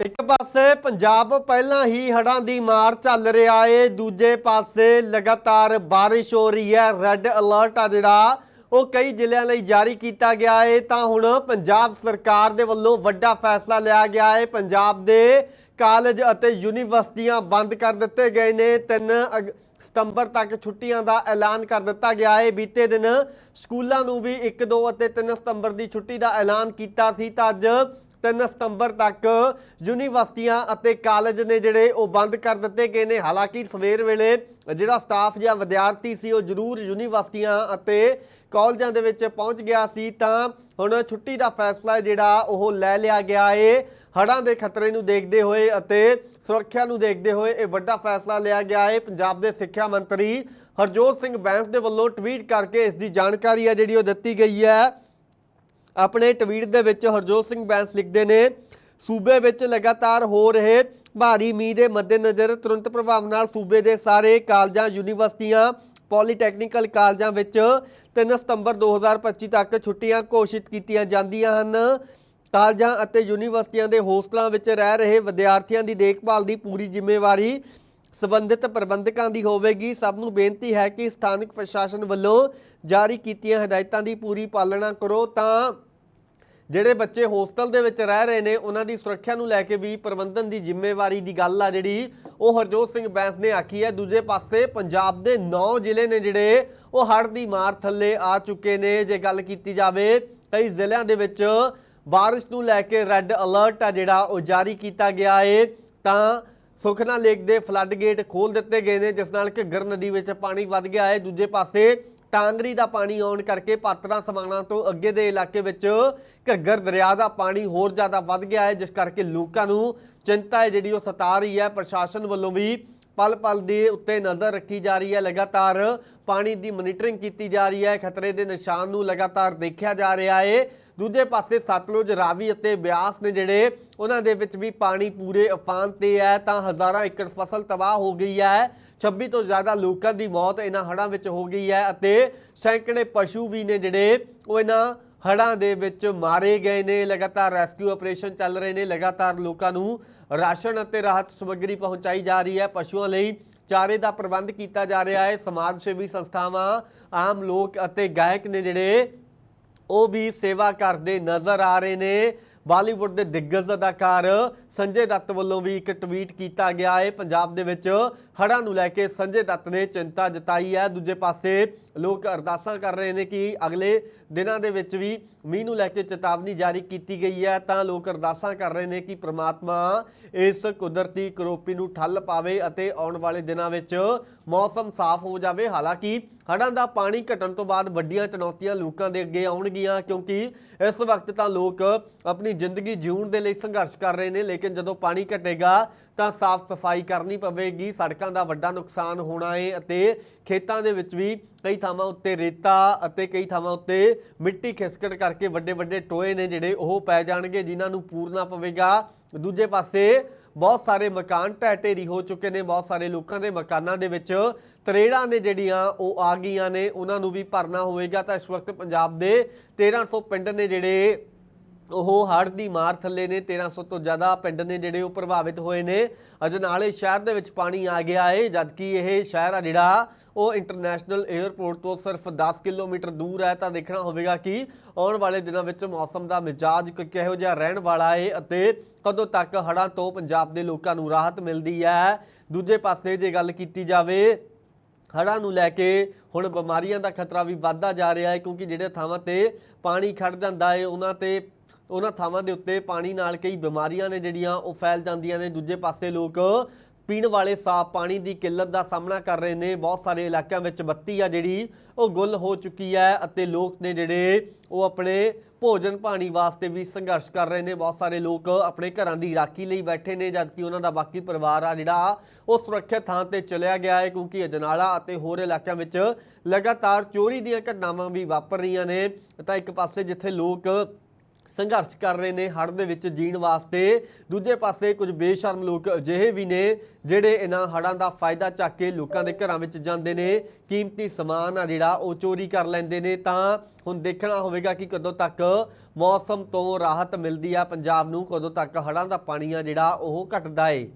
ਇੱਕ ਪਾਸੇ ਪੰਜਾਬ ਪਹਿਲਾਂ ਹੀ ਹੜ੍ਹਾਂ ਦੀ ਮਾਰ ਚੱਲ ਰਿਹਾ ਏ, ਦੂਜੇ ਪਾਸੇ ਲਗਾਤਾਰ ਬਾਰਿਸ਼ ਹੋ ਰਹੀ ਹੈ। ਰੈੱਡ ਅਲਰਟ ਆ ਜਿਹੜਾ, ਉਹ ਕਈ ਜ਼ਿਲ੍ਹਿਆਂ ਲਈ ਜਾਰੀ ਕੀਤਾ ਗਿਆ ਏ। ਤਾਂ ਹੁਣ ਪੰਜਾਬ ਸਰਕਾਰ ਦੇ ਵੱਲੋਂ ਵੱਡਾ ਫੈਸਲਾ ਲਿਆ ਗਿਆ ਏ। ਪੰਜਾਬ ਦੇ ਕਾਲਜ ਅਤੇ ਯੂਨੀਵਰਸਿਟੀਆਂ ਬੰਦ ਕਰ ਦਿੱਤੇ ਗਏ ਨੇ। 3 ਸਤੰਬਰ ਤੱਕ ਛੁੱਟੀਆਂ ਦਾ ਐਲਾਨ ਕਰ ਦਿੱਤਾ ਗਿਆ ਹੈ ਬੀਤੇ ਦਿਨ ਸਕੂਲਾਂ ਨੂੰ ਵੀ 1 2 ਅਤੇ 3 ਸਤੰਬਰ ਦੀ ਛੁੱਟੀ ਦਾ ਐਲਾਨ ਕੀਤਾ ਸੀ। ਤਾਂ ਅੱਜ 3 ਸਤੰਬਰ ਤੱਕ ਯੂਨੀਵਰਸਿਟੀਆਂ ਅਤੇ ਕਾਲਜ ਨੇ ਜਿਹੜੇ ਉਹ ਬੰਦ ਕਰ ਦਿੱਤੇ ਗਏ ਨੇ। ਹਾਲਾਂਕਿ ਸਵੇਰ ਵੇਲੇ ਜਿਹੜਾ ਸਟਾਫ ਜਾਂ ਵਿਦਿਆਰਥੀ ਸੀ, ਉਹ ਜ਼ਰੂਰ ਯੂਨੀਵਰਸਿਟੀਆਂ ਅਤੇ ਕਾਲਜਾਂ ਦੇ ਵਿੱਚ ਪਹੁੰਚ ਗਿਆ ਸੀ। ਤਾਂ ਹੁਣ ਛੁੱਟੀ ਦਾ ਫੈਸਲਾ ਜਿਹੜਾ, ਉਹ ਲੈ ਲਿਆ ਗਿਆ ਏ। ਹੜ੍ਹਾਂ ਦੇ ਖਤਰੇ ਨੂੰ ਦੇਖਦੇ ਹੋਏ ਅਤੇ ਸੁਰੱਖਿਆ ਨੂੰ ਦੇਖਦੇ ਹੋਏ ਇਹ ਵੱਡਾ ਫੈਸਲਾ ਲਿਆ ਗਿਆ ਏ। ਪੰਜਾਬ ਦੇ ਸਿੱਖਿਆ ਮੰਤਰੀ ਹਰਜੋਤ ਸਿੰਘ ਬੈਂਸ ਦੇ ਵੱਲੋਂ ਟਵੀਟ ਕਰਕੇ ਇਸ ਦੀ ਜਾਣਕਾਰੀ ਹੈ ਜਿਹੜੀ ਉਹ ਦਿੱਤੀ ਗਈ ਹੈ। ਆਪਣੇ ਟਵੀਟ ਦੇ ਵਿੱਚ ਹਰਜੋਤ ਸਿੰਘ ਬੈਂਸ ਲਿਖਦੇ ਨੇ, ਸੂਬੇ ਵਿੱਚ ਲਗਾਤਾਰ ਹੋ ਰਹੇ ਭਾਰੀ ਮੀਂਹ ਦੇ ਮੱਦੇਨਜ਼ਰ ਤੁਰੰਤ ਪ੍ਰਭਾਵ ਨਾਲ ਸੂਬੇ ਦੇ ਸਾਰੇ ਕਾਲਜਾਂ, ਯੂਨੀਵਰਸਿਟੀਆਂ, ਪੋਲੀਟੈਕਨੀਕਲ ਕਾਲਜਾਂ ਵਿੱਚ 3 ਸਤੰਬਰ 2025 ਤੱਕ ਛੁੱਟੀਆਂ ਘੋਸ਼ਿਤ ਕੀਤੀਆਂ ਜਾਂਦੀਆਂ ਹਨ। ਕਾਲਜਾਂ ਅਤੇ ਯੂਨੀਵਰਸਿਟੀਆਂ ਦੇ ਹੋਸਟਲਾਂ ਵਿੱਚ ਰਹਿ ਰਹੇ ਵਿਦਿਆਰਥੀਆਂ ਦੀ ਦੇਖਭਾਲ ਦੀ ਪੂਰੀ ਜ਼ਿੰਮੇਵਾਰੀ ਸਬੰਧਿਤ ਪ੍ਰਬੰਧਕਾਂ ਦੀ ਹੋਵੇਗੀ। ਸਭ ਨੂੰ ਬੇਨਤੀ ਹੈ ਕਿ ਸਥਾਨਕ ਪ੍ਰਸ਼ਾਸਨ ਵੱਲੋਂ ਜਾਰੀ ਕੀਤੀਆਂ ਹਦਾਇਤਾਂ ਦੀ ਪੂਰੀ ਪਾਲਣਾ ਕਰੋ ਤਾਂ ਜਿਹੜੇ ਬੱਚੇ ਹੋਸਟਲ ਦੇ ਵਿੱਚ ਰਹਿ ਰਹੇ ਨੇ, ਉਹਨਾਂ ਦੀ ਸੁਰੱਖਿਆ ਨੂੰ ਲੈ ਕੇ ਵੀ ਪ੍ਰਬੰਧਨ ਦੀ ਜ਼ਿੰਮੇਵਾਰੀ ਦੀ ਗੱਲ ਆ ਜਿਹੜੀ, ਉਹ ਹਰਜੋਤ ਸਿੰਘ ਬੈਂਸ ਨੇ ਆਖੀ ਹੈ। ਦੂਜੇ ਪਾਸੇ ਪੰਜਾਬ ਦੇ 9 ਜ਼ਿਲ੍ਹੇ ਨੇ ਜਿਹੜੇ, ਉਹ ਹੜ੍ਹ ਦੀ ਮਾਰ ਥੱਲੇ ਆ ਚੁੱਕੇ ਨੇ। ਜੇ ਗੱਲ ਕੀਤੀ ਜਾਵੇ, ਕਈ ਜ਼ਿਲ੍ਹਿਆਂ ਦੇ ਵਿੱਚ ਬਾਰਿਸ਼ ਨੂੰ ਲੈ ਕੇ ਰੈੱਡ ਅਲਰਟ ਆ ਜਿਹੜਾ, ਉਹ ਜਾਰੀ ਕੀਤਾ ਗਿਆ ਏ। ਤਾਂ ਸੁਖਨਾ ਲੇਕ ਦੇ ਫਲੱਡ ਗੇਟ ਖੋਲ ਦਿੱਤੇ ਗਏ ਨੇ, ਜਿਸ ਨਾਲ ਘੱਗਰ ਨਦੀ ਵਿੱਚ ਪਾਣੀ ਵੱਧ ਗਿਆ ਹੈ ਦੂਜੇ ਪਾਸੇ ਟਾਂਗਰੀ ਦਾ ਪਾਣੀ ਆਉਣ ਕਰਕੇ ਪਾਤਰਾ ਸਮਾਣਾ ਤੋਂ ਅੱਗੇ ਦੇ ਇਲਾਕੇ ਵਿੱਚ ਘੱਗਰ ਦਰਿਆ ਦਾ ਪਾਣੀ ਹੋਰ ਜ਼ਿਆਦਾ ਵੱਧ ਗਿਆ ਹੈ, ਜਿਸ ਕਰਕੇ ਲੋਕਾਂ ਨੂੰ ਚਿੰਤਾ ਹੈ ਜਿਹੜੀ ਉਹ ਸਤਾ ਰਹੀ ਹੈ। ਪ੍ਰਸ਼ਾਸਨ ਵੱਲੋਂ ਵੀ ਪਲ ਪਲ ਦੇ ਉੱਤੇ ਨਜ਼ਰ ਰੱਖੀ ਜਾ ਰਹੀ ਹੈ। ਲਗਾਤਾਰ ਪਾਣੀ ਦੀ ਮੋਨੀਟਰਿੰਗ ਕੀਤੀ ਜਾ ਰਹੀ ਹੈ। ਖਤਰੇ ਦੇ ਨਿਸ਼ਾਨ ਨੂੰ ਲਗਾਤਾਰ ਦੇਖਿਆ ਜਾ ਰਿਹਾ ਹੈ। ਦੂਜੇ ਪਾਸੇ ਸਤਲੁਜ, ਰਾਵੀ ਅਤੇ ਬਿਆਸ ਨੇ ਜਿਹੜੇ ਉਹਨਾਂ ਦੇ ਵਿੱਚ ਵੀ ਪਾਣੀ ਪੂਰੇ ਅਫਾਨ ਤੇ ਹੈ, ਤਾਂ ਹਜ਼ਾਰਾਂ ਏਕੜ ਫਸਲ ਤਬਾਹ ਹੋ ਗਈ ਹੈ। 26 ਤੋਂ ਜ਼ਿਆਦਾ ਲੋਕਾਂ ਦੀ ਮੌਤ ਇਹਨਾਂ ਹੜ੍ਹਾਂ ਵਿੱਚ ਹੋ ਗਈ ਹੈ ਅਤੇ ਸੈਂਕੜੇ ਪਸ਼ੂ ਵੀ ਨੇ ਜਿਹੜੇ ਉਹ ਇਹਨਾਂ ਹੜ੍ਹਾਂ ਦੇ ਵਿੱਚ ਮਾਰੇ ਗਏ ਨੇ। ਲਗਾਤਾਰ ਰੈਸਕਿਊ ਆਪਰੇਸ਼ਨ ਚੱਲ ਰਹੇ ਨੇ। ਲਗਾਤਾਰ ਲੋਕਾਂ ਨੂੰ ਰਾਸ਼ਨ ਅਤੇ ਰਾਹਤ ਸਮੱਗਰੀ ਪਹੁੰਚਾਈ ਜਾ ਰਹੀ ਹੈ। ਪਸ਼ੂਆਂ ਲਈ ਚਾਰੇ ਦਾ ਪ੍ਰਬੰਧ ਕੀਤਾ ਜਾ ਰਿਹਾ ਹੈ। ਸਮਾਜ ਸੇਵੀ ਸੰਸਥਾਵਾਂ, ਆਮ ਲੋਕ ਅਤੇ ਗਾਇਕ ਨੇ ਜਿਹੜੇ ਉਹ ਵੀ ਸੇਵਾ ਕਰਦੇ ਨਜ਼ਰ ਆ ਰਹੇ ਨੇ। ਬਾਲੀਵੁੱਡ ਦੇ ਦਿੱਗਜ ਅਦਾਕਾਰ ਸੰਜੇ ਦੱਤ ਵੱਲੋਂ ਵੀ ਇੱਕ ਟਵੀਟ ਕੀਤਾ ਗਿਆ ਹੈ। ਪੰਜਾਬ ਦੇ ਵਿੱਚ ਹੜ੍ਹਾਂ ਨੂੰ ਲੈ ਕੇ ਸੰਜੇ ਦੱਤ ਨੇ ਚਿੰਤਾ ਜਤਾਈ ਹੈ। ਦੂਜੇ ਪਾਸੇ ਲੋਕ ਅਰਦਾਸਾਂ ਕਰ ਰਹੇ ਨੇ ਕਿ ਅਗਲੇ ਦਿਨਾਂ ਦੇ ਵਿੱਚ ਵੀ ਮੀਂਹ ਨੂੰ ਲੈ ਕੇ ਚੇਤਾਵਨੀ ਜਾਰੀ ਕੀਤੀ ਗਈ ਹੈ। ਤਾਂ ਲੋਕ ਅਰਦਾਸਾਂ ਕਰ ਰਹੇ ਨੇ ਕਿ ਪ੍ਰਮਾਤਮਾ ਇਸ ਕੁਦਰਤੀ ਕਰੋਪੀ ਨੂੰ ਠੱਲ ਪਾਵੇ ਅਤੇ ਆਉਣ ਵਾਲੇ ਦਿਨਾਂ ਵਿੱਚ ਮੌਸਮ ਸਾਫ਼ ਹੋ ਜਾਵੇ। ਹਾਲਾਂਕਿ ਹੜ੍ਹਾਂ ਦਾ ਪਾਣੀ ਘਟਣ ਤੋਂ ਬਾਅਦ ਵੱਡੀਆਂ ਚੁਣੌਤੀਆਂ ਲੋਕਾਂ ਦੇ ਅੱਗੇ ਆਉਣਗੀਆਂ, ਕਿਉਂਕਿ ਇਸ ਵਕਤ ਤਾਂ ਲੋਕ ਆਪਣੀ ਜ਼ਿੰਦਗੀ ਜਿਉਣ ਦੇ ਲਈ ਸੰਘਰਸ਼ ਕਰ ਰਹੇ ਨੇ, ਲੇਕਿਨ ਜਦੋਂ ਪਾਣੀ ਘਟੇਗਾ ਤਾਂ ਸਾਫ਼ ਸਫ਼ਾਈ ਕਰਨੀ ਪਵੇਗੀ। ਸੜਕਾਂ ਦਾ ਵੱਡਾ ਨੁਕਸਾਨ ਹੋਣਾ ਹੈ ਅਤੇ ਖੇਤਾਂ ਦੇ ਵਿੱਚ ਵੀ ਕਈ ਥਾਵਾਂ ਉੱਤੇ ਰੇਤਾ ਅਤੇ ਕਈ ਥਾਵਾਂ ਉੱਤੇ ਮਿੱਟੀ ਖਿਸਕਣ ਕਰਕੇ ਵੱਡੇ ਵੱਡੇ ਟੋਏ ਨੇ ਜਿਹੜੇ ਉਹ ਪੈ ਜਾਣਗੇ, ਜਿਨ੍ਹਾਂ ਨੂੰ ਪੂਰਨਾ ਪਵੇਗਾ। ਦੂਜੇ ਪਾਸੇ ਬਹੁਤ ਸਾਰੇ ਮਕਾਨ ਢਹਿ ਢੇਰੀ ਹੋ ਚੁੱਕੇ ਨੇ। ਬਹੁਤ ਸਾਰੇ ਲੋਕਾਂ ਦੇ ਮਕਾਨਾਂ ਦੇ ਵਿੱਚ ਤਰੇੜਾਂ ਨੇ ਜਿਹੜੀਆਂ ਉਹ ਆ ਗਈਆਂ ਨੇ। ਉਹਨਾਂ ਨੂੰ ਵੀ ਭਰਨਾ ਹੋਵੇਗਾ। ਤਾਂ ਇਸ ਵਕਤ ਪੰਜਾਬ ਦੇ 1300 ਪਿੰਡ ਨੇ ਜਿਹੜੇ ਉਹ ਹੜ੍ਹ ਦੀ ਮਾਰ ਥੱਲੇ ਨੇ 1300 ਤੋਂ ਜ਼ਿਆਦਾ ਪਿੰਡ ਨੇ ਜਿਹੜੇ ਉਹ ਪ੍ਰਭਾਵਿਤ ਹੋਏ ਨੇ। ਅਜਨਾਲੇ ਸ਼ਹਿਰ ਦੇ ਵਿੱਚ ਪਾਣੀ ਆ ਗਿਆ ਏ, ਜਦਕਿ ਇਹ ਸ਼ਹਿਰ ਆ ਜਿਹੜਾ, ਉਹ ਇੰਟਰਨੈਸ਼ਨਲ 에ਅਰਪੋਰਟ ਤੋਂ ਸਿਰਫ 10 ਕਿਲੋਮੀਟਰ ਦੂਰ ਹੈ। ਤਾਂ ਦੇਖਣਾ ਹੋਵੇਗਾ ਕਿ ਆਉਣ ਵਾਲੇ ਦਿਨਾਂ ਵਿੱਚ ਮੌਸਮ ਦਾ ਮਿਜਾਜ ਕਿਹੋ ਜਿਹਾ ਰਹਿਣ ਵਾਲਾ ਹੈ ਅਤੇ ਕਦੋਂ ਤੱਕ ਹੜ੍ਹਾਂ ਤੋਂ ਪੰਜਾਬ ਦੇ ਲੋਕਾਂ ਨੂੰ ਰਾਹਤ ਮਿਲਦੀ ਹੈ। ਦੂਜੇ ਪਾਸੇ ਜੇ ਗੱਲ ਕੀਤੀ ਜਾਵੇ, ਹੜ੍ਹਾਂ ਨੂੰ ਲੈ ਕੇ ਹੁਣ ਬਿਮਾਰੀਆਂ ਦਾ ਖਤਰਾ ਵੀ ਵੱਧਦਾ ਜਾ ਰਿਹਾ ਹੈ ਕਿਉਂਕਿ ਜਿਹੜੇ ਥਾਵਾਂ ਤੇ ਪਾਣੀ ਖੜ ਜਾਂਦਾ ਹੈ ਉਹਨਾਂ 'ਤੇ ਤੇ ਉਹਨਾਂ ਥਾਵਾਂ ਦੇ ਉੱਤੇ ਪਾਣੀ ਨਾਲ ਕਈ ਬਿਮਾਰੀਆਂ ਨੇ ਜਿਹੜੀਆਂ ਉਹ ਫੈਲ ਜਾਂਦੀਆਂ ਨੇ। ਦੂਜੇ ਪਾਸੇ ਲੋਕ ਪੀਣ ਵਾਲੇ ਸਾਫ਼ ਪਾਣੀ ਦੀ ਕਿੱਲਤ ਦਾ ਸਾਹਮਣਾ ਕਰ ਰਹੇ ਨੇ। ਬਹੁਤ ਸਾਰੇ ਇਲਾਕਿਆਂ ਵਿੱਚ ਬੱਤੀ ਆ ਜਿਹੜੀ, ਉਹ ਗੁੱਲ ਹੋ ਚੁੱਕੀ ਹੈ ਅਤੇ ਲੋਕ ਨੇ ਜਿਹੜੇ, ਉਹ ਆਪਣੇ ਭੋਜਨ ਪਾਣੀ ਵਾਸਤੇ ਵੀ ਸੰਘਰਸ਼ ਕਰ ਰਹੇ ਨੇ। ਬਹੁਤ ਸਾਰੇ ਲੋਕ ਆਪਣੇ ਘਰਾਂ ਦੀ ਰਾਖੀ ਲਈ ਬੈਠੇ ਨੇ, ਜਦਕਿ ਉਹਨਾਂ ਦਾ ਬਾਕੀ ਪਰਿਵਾਰ ਆ ਜਿਹੜਾ, ਉਹ ਸੁਰੱਖਿਅਤ ਥਾਂ ਤੇ ਚਲਿਆ ਗਿਆ ਹੈ, ਕਿਉਂਕਿ ਅਜਨਾਲਾ ਅਤੇ ਹੋਰ ਇਲਾਕਿਆਂ ਵਿੱਚ ਲਗਾਤਾਰ ਚੋਰੀ ਦੀਆਂ ਘਟਨਾਵਾਂ ਵੀ ਵਾਪਰ ਰਹੀਆਂ ਨੇ। ਤਾਂ ਇੱਕ ਪਾਸੇ ਜਿੱਥੇ ਲੋਕ ਸੰਘਰਸ਼ ਕਰ ਰਹੇ ਨੇ, ਹੜ੍ਹ ਦੇ ਵਿੱਚ ਜੀਣ ਵਾਸਤੇ। ਦੂਜੇ ਪਾਸੇ ਕੁਝ ਬੇਸ਼ਰਮ ਲੋਕ ਅਜਿਹੇ ਵੀ ਨੇ, ਜਿਹੜੇ ਇਹਨਾਂ ਹੜ੍ਹਾਂ ਦਾ ਫਾਇਦਾ ਚੱਕ ਕੇ ਲੋਕਾਂ ਦੇ ਘਰਾਂ ਵਿੱਚ ਜਾਂਦੇ ਨੇ। ਕੀਮਤੀ ਸਮਾਨ ਆ ਜਿਹੜਾ, ਉਹ ਚੋਰੀ ਕਰ ਲੈਂਦੇ ਨੇ। ਤਾਂ ਹੁਣ ਦੇਖਣਾ ਹੋਵੇਗਾ ਕਿ ਕਦੋਂ ਤੱਕ ਮੌਸਮ ਤੋਂ ਰਾਹਤ ਮਿਲਦੀ ਆ। ਪੰਜਾਬ ਨੂੰ ਕਦੋਂ ਤੱਕ ਹੜ੍ਹਾਂ ਦਾ ਪਾਣੀ ਆ ਜਿਹੜਾ, ਉਹ ਘਟਦਾ ਏ।